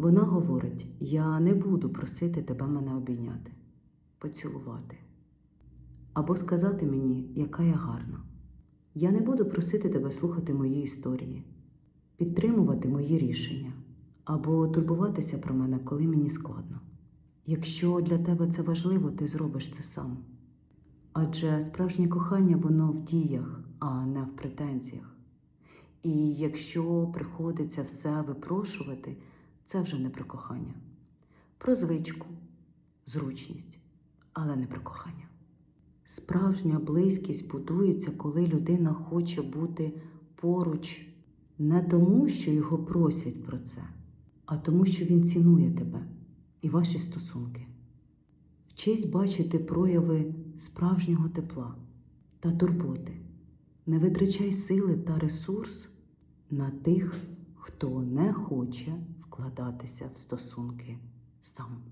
Вона говорить: Я не буду просити тебе мене обійняти, поцілувати або сказати мені, яка я гарна. Я не буду просити тебе слухати мої історії, підтримувати мої рішення або турбуватися про мене, коли мені складно. Якщо для тебе це важливо, ти зробиш це сам. Адже справжнє кохання воно в діях, а не в претензіях. І якщо приходиться все випрошувати, це вже не про кохання, про звичку, зручність, але не про кохання. Справжня близькість будується, коли людина хоче бути поруч не тому, що його просять про це, а тому, що він цінує тебе і ваші стосунки. Вчись бачити прояви справжнього тепла та турботи. Не витрачай сили та ресурс на тих, хто не хоче вкладатися в стосунки сам.